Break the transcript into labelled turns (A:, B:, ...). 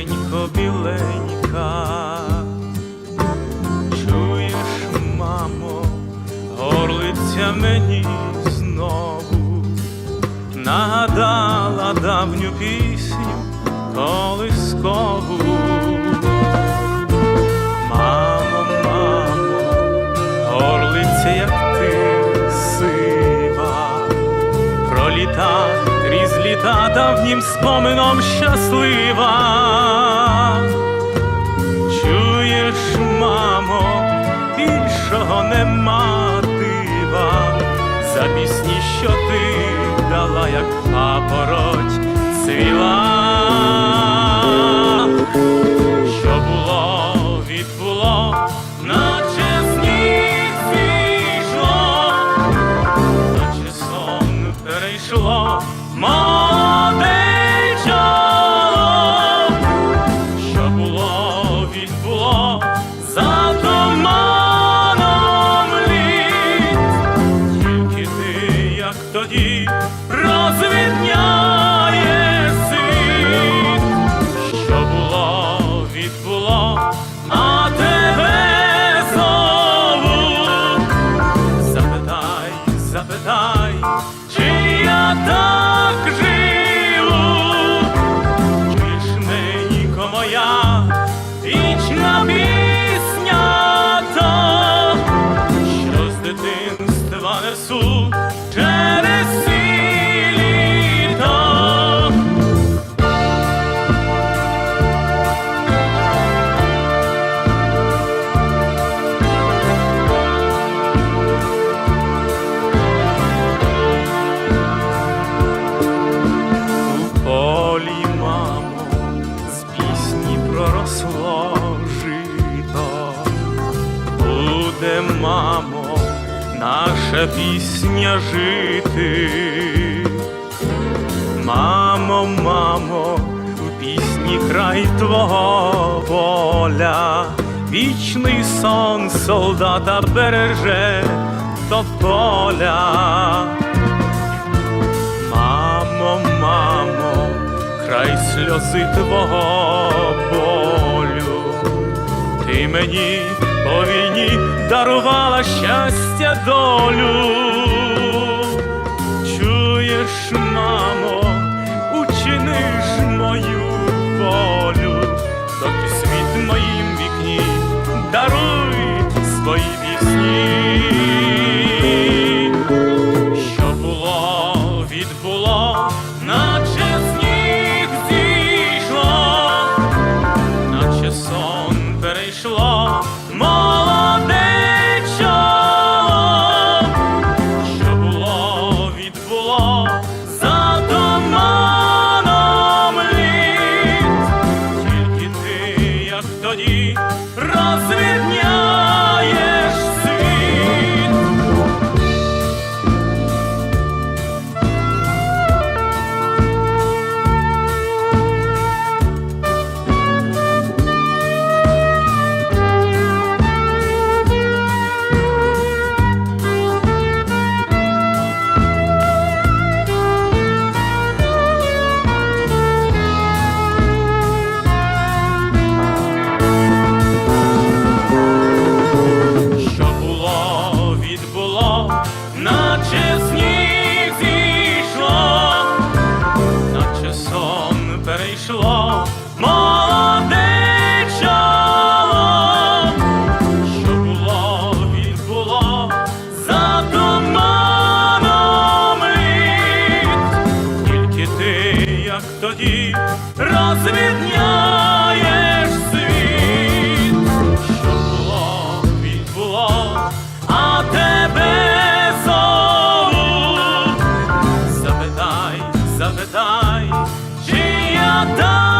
A: вишенько біленька, чуєш, мамо, горлиця мені знову. Нагадала давню пісню колискову. Мамо, мамо, горлиця, як ти сива, проліта крізь літа давнім спомином щаслива. Чуєш, мамо, більшого нема дива, за пісні, що ти дала, як папороть цвіла. more наша пісня жити. Мамо, мамо, в пісні край твого поля, вічний сон солдата береже до поля. Мамо, мамо, край сльози твого болю, ти мені по війні дарувала щастя долю. Чуєш, мамо, учиниш мою волю, доки світ моїм вікні даруй свої пісні. Тоді, розвідняєш я